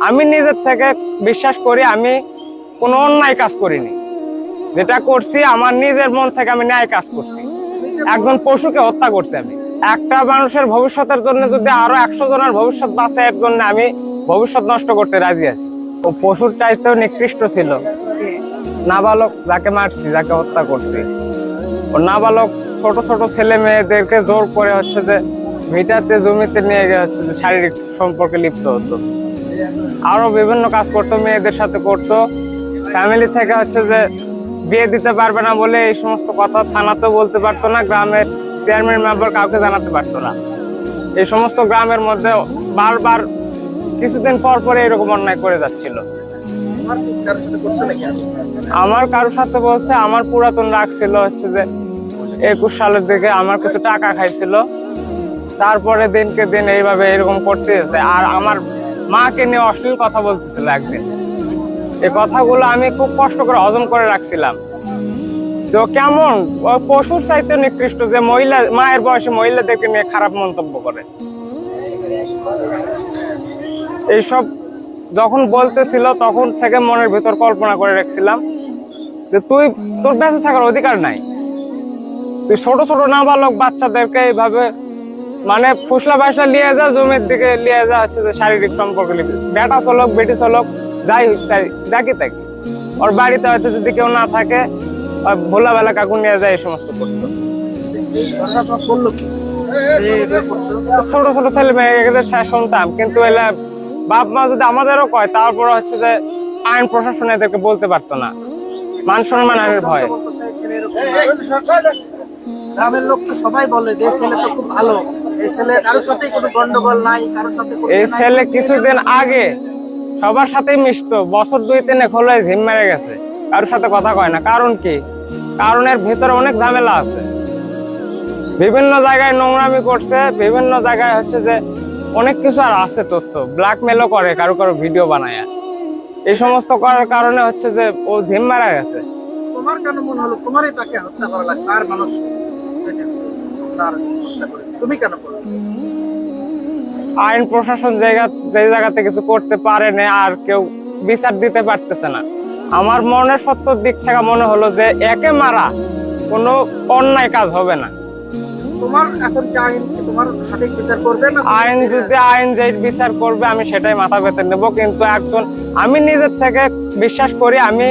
আমি নিজের থেকে বিশ্বাস করি আমি কোনো অন্যায় কাজ করিনি। যেটা করছি, আমার নিজের মন থেকে আমি ন্যায় কাজ করছি। একজন পশুকে হত্যা করছি আমি। একটা মানুষের ভবিষ্যতের জন্য যদি আরও একশো জনের ভবিষ্যৎ বাঁচে, এর জন্য আমি ভবিষ্যৎ নষ্ট করতে রাজি আছি। ও পশুর চাইতেও নিকৃষ্ট ছিল। নাবালক যাকে মারছি, যাকে হত্যা করছি। ও নাবালক ছোট ছোট ছেলে মেয়েদেরকে জোর করে হচ্ছে যে ভিটাতে, জমিতে নিয়ে গিয়ে হচ্ছে যে শারীরিক সম্পর্কে লিপ্ত হতো। আরও বিভিন্ন কাজ করতো, মেয়েদের সাথে করতো। ফ্যামিলি থেকে হচ্ছে যে বিয়ে দিতে পারবে না বলে এই সমস্ত কথা থানাতেও বলতে পারতো না, গ্রামের চেয়ারম্যান মেম্বার কাউকে জানাতে পারতো না। এই সমস্ত গ্রামের মধ্যে বারবার কিছুদিন পর পরে এরকম অন্যায় করে যাচ্ছিল? আমার কারোর সাথে বলতে আমার পুরাতন রাগ ছিল হচ্ছে যে একুশ সালের দিকে আমার কিছু টাকা খাইছিল। তারপরে দিনকে দিন এইভাবে এরকম করতেছে। আর আমার মাকে নিয়ে অশ্লীল কথা বলতেছিল একদিন। এই কথাগুলো আমি খুব কষ্ট করে হজম করে রাখছিলাম। তো কেমন? পশুর চাইতে নিকৃষ্ট যে মহিলা, মায়ের বয়সে মহিলাদেরকে নিয়ে খারাপ মন্তব্য করে। এইসব যখন বলতেছিল তখন থেকে মনের ভিতর কল্পনা করে রাখছিলাম যে তুই, তোর বেঁচে থাকার অধিকার নাই। তুই ছোট ছোট নাবালক বাচ্চাদেরকে এইভাবে মানে ফুসলা বাসলা নিয়ে যা, জমির দিকে নিয়ে যা, হচ্ছে যে শারীরিক সম্পর্ক লিখে বেটা চলক, বেটি চলক, যাই যাকে তাকে ওর বাড়িতে হয়তো যদি কেউ না থাকে ওই ভোলাবেলা কাকু নিয়ে যায় এই সমস্ত করতো? ছোট ছোট ছেলে মেয়েদের শুনতাম কিন্তু এলা বাপ মা যদি আমাদেরও কয় তারপর হচ্ছে যে আইন প্রশাসন এদেরকে বলতে পারতো না। মান সম্মানের ভয়। বলতে গ্রামের লোক তো সবাই বলে যে ছেলে তো খুব ভালো। এই ছেলে কিছুদিন আগে সবার মিশতো বছর দুই তিনে খোলে ঝিম মেরে গেছে। কারোর সাথে কথা কয় না। কারণ কি? কারণের ভিতরে অনেক ঝামেলা আছে। বিভিন্ন জায়গায় নোংরামি করছে বিভিন্ন জায়গায় হচ্ছে যে অনেক কিছু আর আছে তথ্য। ব্ল্যাকমেলও করে কারও কারও ভিডিও বানায়। এই সমস্ত করার কারণে হচ্ছে যে ও ঝিম মারা গেছে। তোমার কেন মনে হলো? তোমারই তাকে হত্যা করা লাগবে আর মানুষ তুমি কেন আইন প্রশাসন জায়গা যে জায়গাতে কিছু করতে পারে না আর কেউ বিচার দিতে পারতেছে না। আমার মনের সত্য দিক থেকে মনে হলো যে একে মারা কোনো অন্যায় কাজ হবে না। তোমার এখন কি আইন তোমার সঠিক বিচার করবে না আইন যদি আইন যে বিচার করবে আমি সেটাই মাথা পেতে নেব। কিন্তু একজন আমি নিজের থেকে বিশ্বাস করি আমি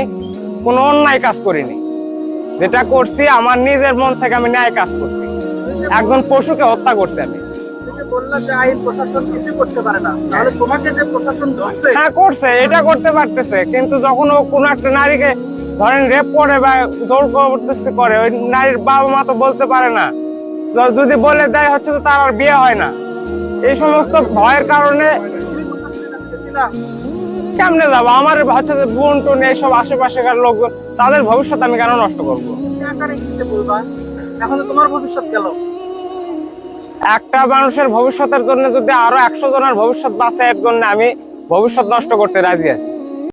কোনো অন্যায় কাজ করিনি। যেটা করছি আমার নিজের মন থেকে আমি ন্যায় কাজ করছি। একজন পশুকে হত্যা করছি আমি। হ্যাঁ করছে এটা করতে পারতেছে। কিন্তু যখন ও কোনো একটা নারীকে ধরেন রেপ করে বা জোর করতেছে করে ওই নারীর বাবা মা তো বলতে পারে না। যদি বলে দেয় হচ্ছে তো তার আর বিয়ে হয় না। এই সমস্ত ভয়ের কারণে কেমনে যাব? আমার হচ্ছে যে বোন টোন এইসব আশেপাশেকার লোক তাদের ভবিষ্যৎ আমি কেন নষ্ট করব? এখন তোমার ভবিষ্যৎ গেল। একটা মানুষের ভবিষ্যতের জন্য যদি আরও একশো জনের ভবিষ্যৎ বাঁচে এর জন্য আমি ভবিষ্যৎ নষ্ট করতে রাজি আছি।